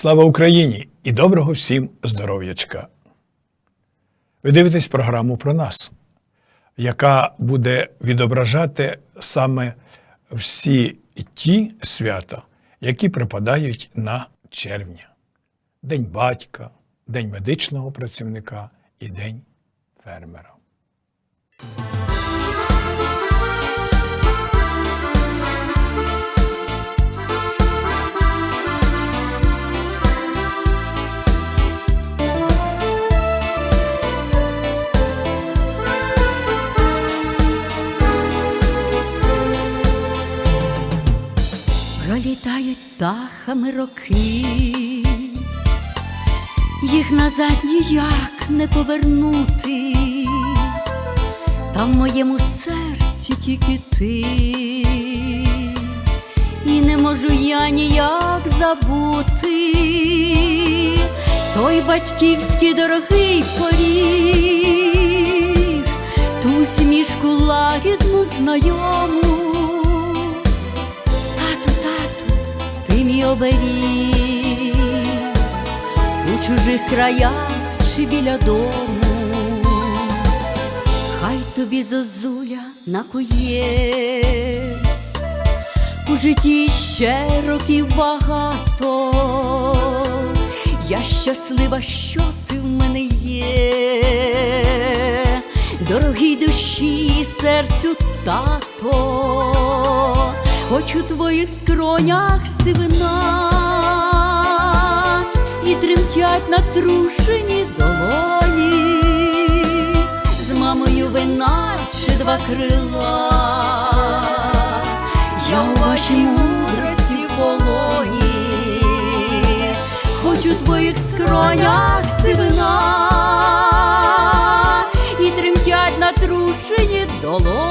Слава Україні і доброго всім здоров'ячка! Ви дивитесь програму про нас, яка буде відображати саме всі ті свята, які припадають на червня. День батька, День медичного працівника і День фермера. Птахами роки, їх назад ніяк не повернути, та в моєму серці тільки ти, і не можу я ніяк забути. Той батьківський дорогий поріг, ту смішку лагідну знайому. Мій у чужих краях чи біля дому, хай тобі зозуля накує, у житті ще років багато, я щаслива, що ти в мене є, дорогій душі серцю тато, хоч у твоїх скронях сивина і тремтять натрушені долоні, з мамою ви наче два крила, я у вашій мудрості полоні, хоч у твоїх скронях сивина і тремтять натрушені долоні,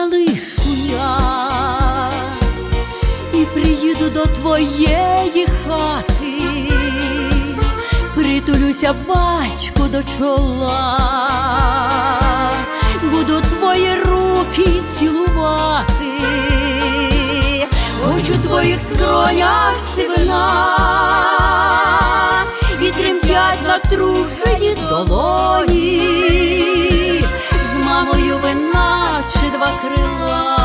залишу я. І приїду до твоєї хати, притулюся батьку до чола, буду твої руки цілувати, хоч у твоїх скронях сивина. І тремтять натрушені долоні крила,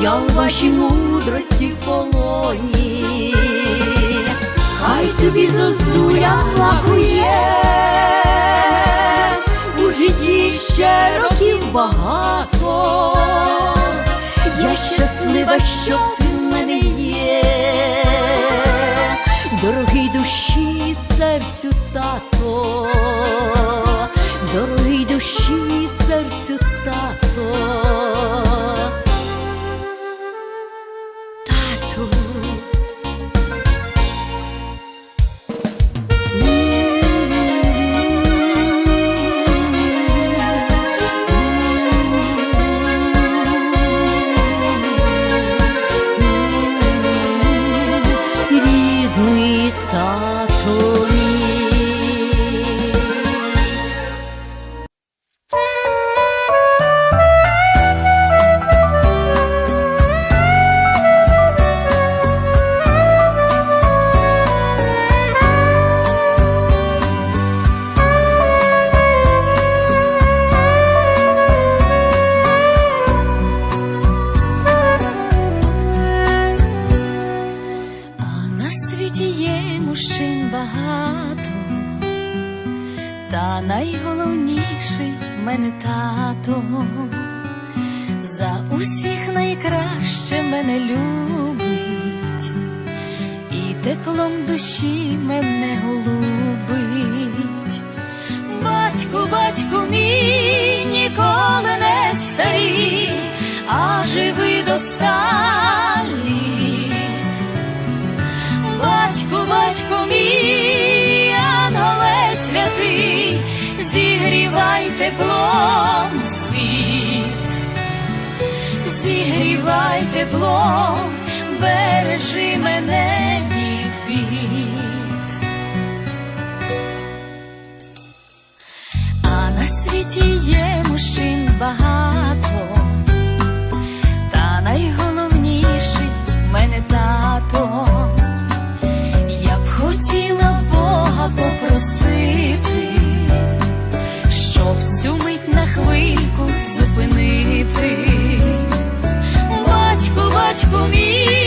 я у вашій мудрості полоні, хай тобі зозуля лакує, у житті ще років багато, я щаслива, що ти в мене є, дорогий душі серцю тато, серцю ще мене любить, і теплом душі мене голубить, батьку, батьку мій ніколи не старій, а живий до ста літ батьку, батьку мій, анголе святий, зігрівай теплом зігрівай тепло, бережи мене від бід. а на світі є мужчин багато, та найголовніший в мене тато, я б хотіла Бога попросити, щоб цю мить на хвильку зупинити. Dać mi?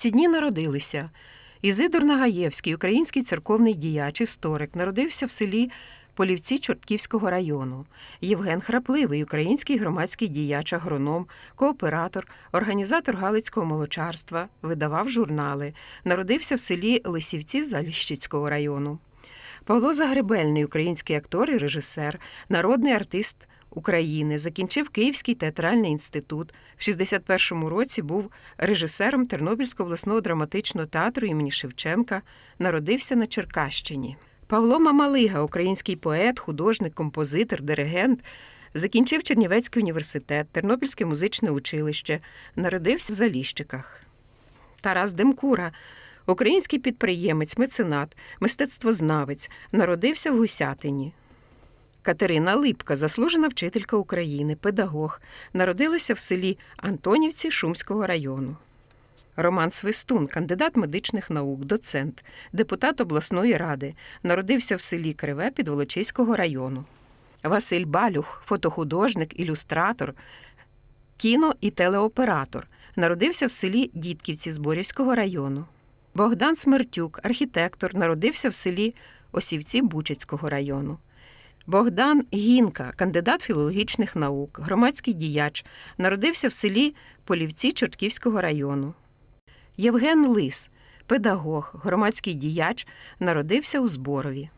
ці дні народилися. Ізидор Нагаєвський, український церковний діяч, історик, народився в селі Полівці Чортківського району. Євген Храпливий, український громадський діяч, агроном, кооператор, організатор Галицького молочарства, видавав журнали. Народився в селі Лисівці Заліщицького району. Павло Загребельний, український актор і режисер, народний артист України, закінчив Київський театральний інститут. В 61-му році був режисером Тернопільського обласного драматичного театру імені Шевченка, народився на Черкащині. Павло Мамалига, український поет, художник, композитор, диригент, закінчив Чернівецький університет, Тернопільське музичне училище, народився в Заліщиках. Тарас Демкура, український підприємець, меценат, мистецтвознавець, народився в Гусятині. Катерина Липка, заслужена вчителька України, педагог, народилася в селі Антонівці Шумського району. Роман Свистун, кандидат медичних наук, доцент, депутат обласної ради, народився в селі Криве Підволочиського району. Василь Балюх, фотохудожник, ілюстратор, кіно і телеоператор, народився в селі Дідківці Зборівського району. Богдан Смертюк, архітектор, народився в селі Осівці Бучицького району. Богдан Гінка, кандидат філологічних наук, громадський діяч, народився в селі Полівці Чортківського району. Євген Лис, педагог, громадський діяч, народився у Зборові.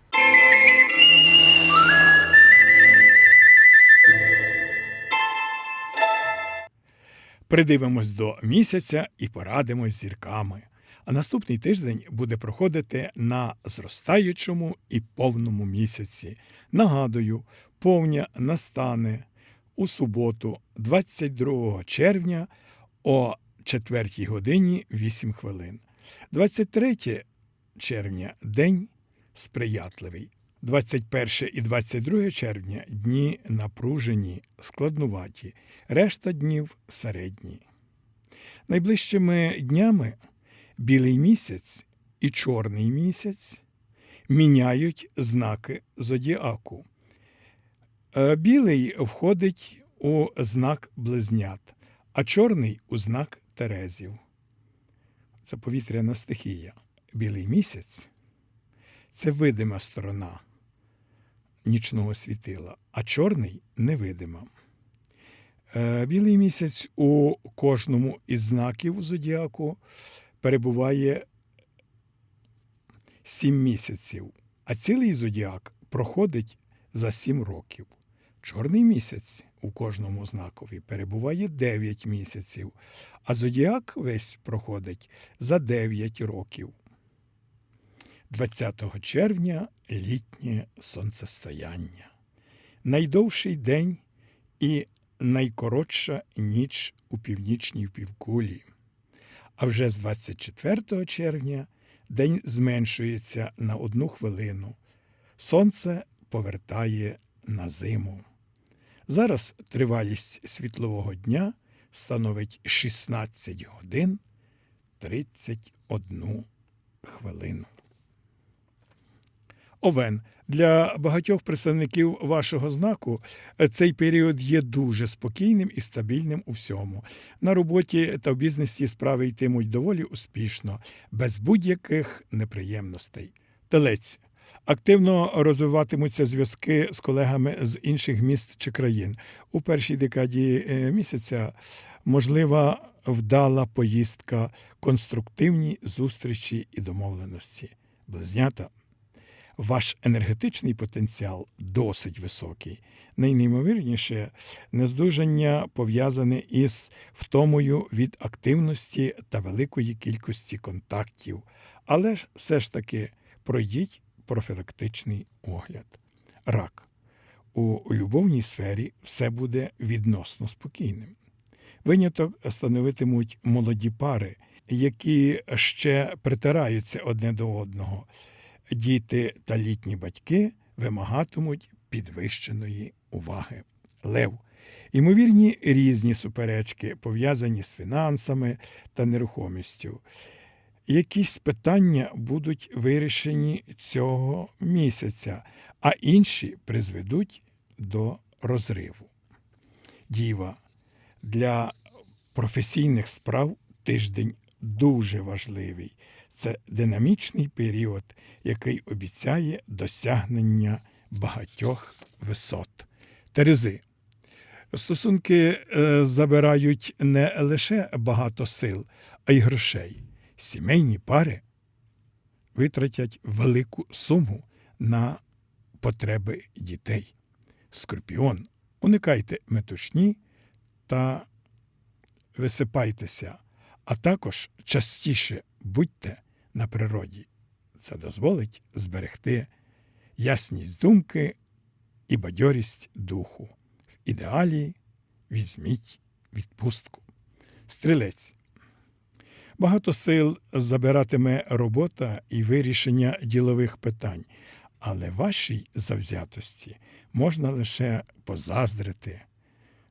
Придивимось до місяця і порадимось зірками. А наступний тиждень буде проходити на зростаючому і повному місяці. Нагадую, повня настане у суботу, 22 червня о 4 годині 8 хвилин. 23 червня день сприятливий. 21 і 22 червня дні напружені, складнуваті, решта днів середні. Найближчими днями білий місяць і чорний місяць міняють знаки зодіаку. Е, Білий входить у знак близнят, а чорний у знак Терезів. Це повітряна стихія. Білий місяць це видима сторона нічного світила, а чорний невидима. Е, Білий місяць у кожному із знаків зодіаку перебуває сім місяців, а цілий зодіак проходить за сім років. Чорний місяць у кожному знакові перебуває 9 місяців, а зодіак весь проходить за 9 років. 20 червня літнє сонцестояння. Найдовший день і найкоротша ніч у північній півкулі. А вже з 24 червня день зменшується на одну хвилину. Сонце повертає на зиму. Зараз тривалість світлового дня становить 16 годин 31 хвилину. Овен. Для багатьох представників вашого знаку е, цей період є дуже спокійним і стабільним у всьому. На роботі та в бізнесі справи йтимуть доволі успішно, без будь-яких неприємностей. Телець. Активно розвиватимуться зв'язки з колегами з інших міст чи країн. У першій декаді е, місяця можлива вдала поїздка, конструктивні зустрічі і домовленості. Близнята. Ваш енергетичний потенціал досить високий. Найнеймовірніше нездужання пов'язане із втомою від активності та великої кількості контактів. Але все ж таки пройдіть профілактичний огляд. Рак. У любовній сфері все буде відносно спокійним. Виняток становитимуть молоді пари, які ще притираються одне до одного діти та літні батьки вимагатимуть підвищеної уваги. Лев. Ймовірні різні суперечки, пов'язані з фінансами та нерухомістю. Якісь питання будуть вирішені цього місяця, а інші призведуть до розриву. Діва. Для професійних справ тиждень дуже важливий. Це динамічний період, який обіцяє досягнення багатьох висот. Терези. Стосунки е, забирають не лише багато сил, а й грошей. Сімейні пари витратять велику суму на потреби дітей. Скорпіон. Уникайте метушні та висипайтеся, а також частіше будьте на природі. Це дозволить зберегти ясність думки і бадьорість духу. В ідеалі візьміть відпустку. Стрілець. Багато сил забиратиме робота і вирішення ділових питань, але вашій завзятості можна лише позаздрити.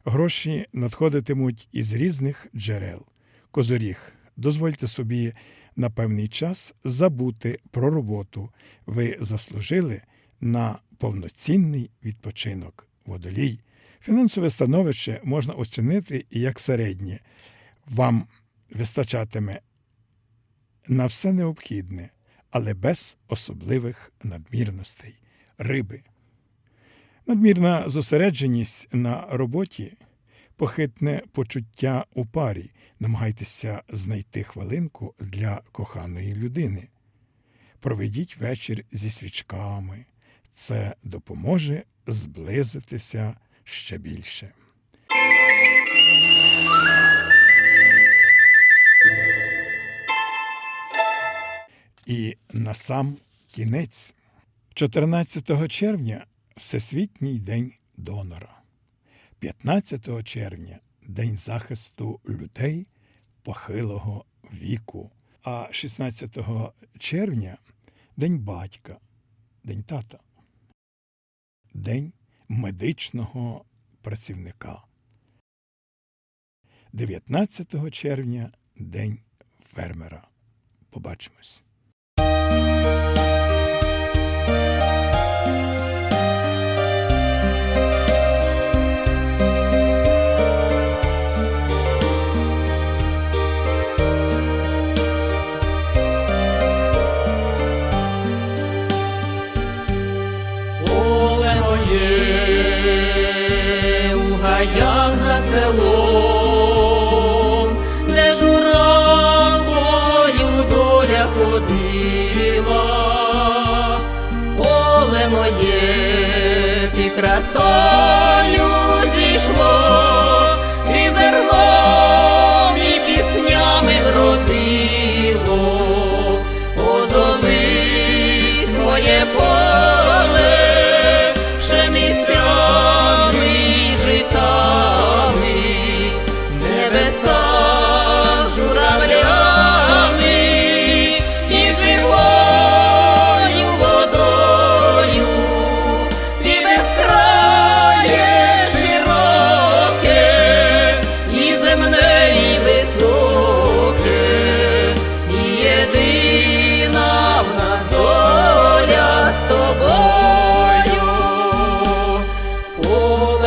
Гроші надходитимуть із різних джерел. Козоріг, дозвольте собі на певний час забути про роботу. Ви заслужили на повноцінний відпочинок. Водолій. Фінансове становище можна оцінити як середнє. Вам вистачатиме на все необхідне, але без особливих надмірностей. Риби. Надмірна зосередженість на роботі, похитне почуття у парі. Намагайтеся знайти хвилинку для коханої людини. Проведіть вечір зі свічками. Це допоможе зблизитися ще більше. І на сам кінець, 14 червня Всесвітній день донора, 15 червня День захисту людей похилого віку, а 16 червня День батька, День тата, День медичного працівника. 19 червня День фермера. Побачимось. У гаях за селом, де журавою доля ходила, поле моє ти красою зійшло,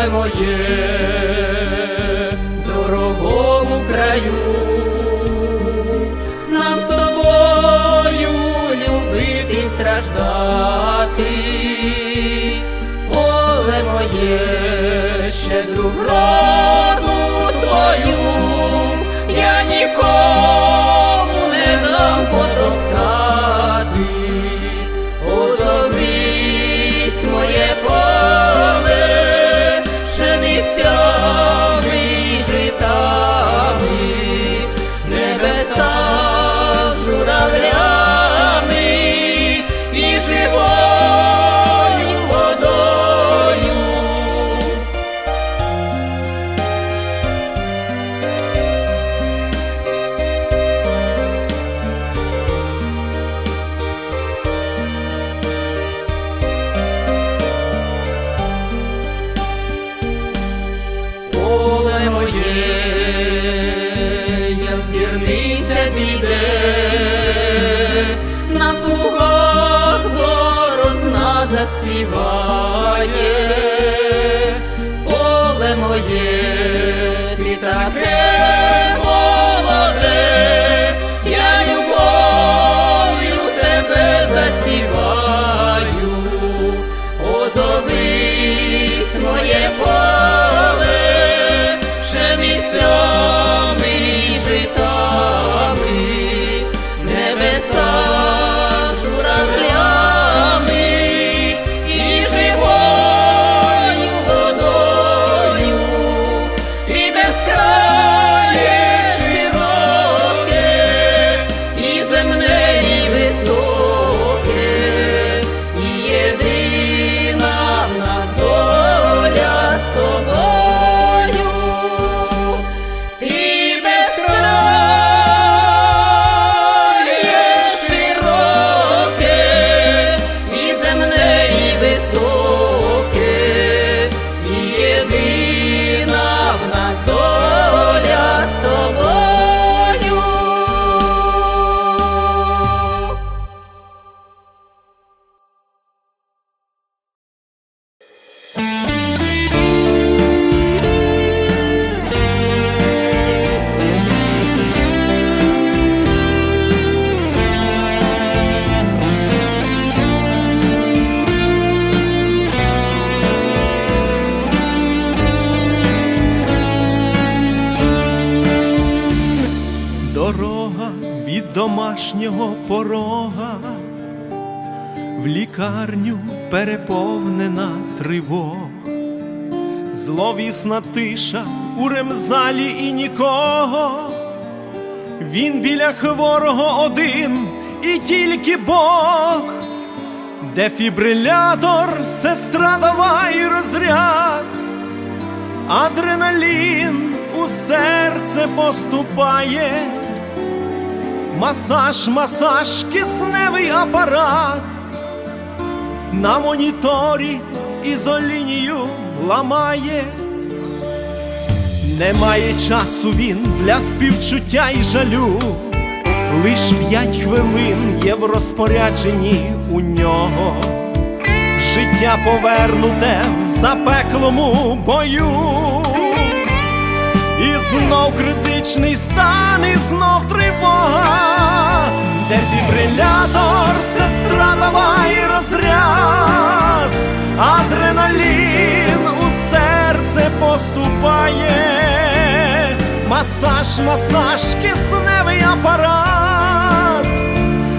моє, дорогому краю, нам з тобою любити страждати, переповнена тривог, зловісна тиша у ремзалі і нікого. Він біля хворого один і тільки Бог, дефібрилятор, сестра, давай розряд, адреналін у серце поступає, масаж, масаж, кисневий апарат, на моніторі ізолінію ламає. Немає часу він для співчуття і жалю, лиш п'ять хвилин є в розпорядженні у нього. Життя повернуте в запеклому бою, і знов критичний стан, і знов тривога, дефібрилятор, поступає, масаж, масаж, кисневий апарат,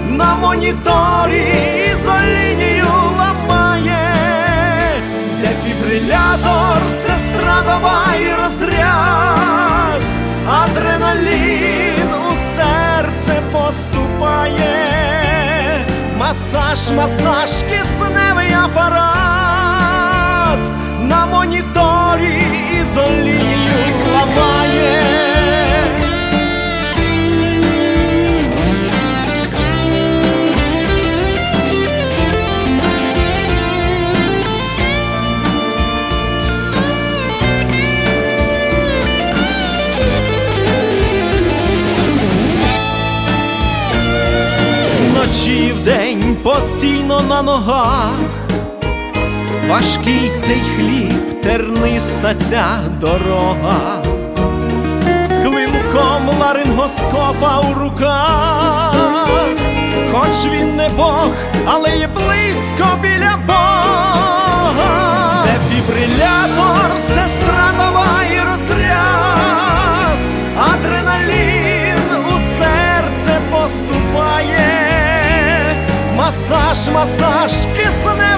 на моніторі ізолінію ламає, дефібрилятор, сестра, давай розряд, адреналін у серце поступає, масаж, масаж, кисневий апарат, на моніторі ізолінію ламає. Вночі вдень постійно на ногах, важкий цей хліб, терниста ця дорога, з клинком ларингоскопа у руках, хоч він не Бог, але є близько біля Бога, дефібрилятор, сестра, давай розряд, адреналін у серце поступає, масаж, масаж, кисне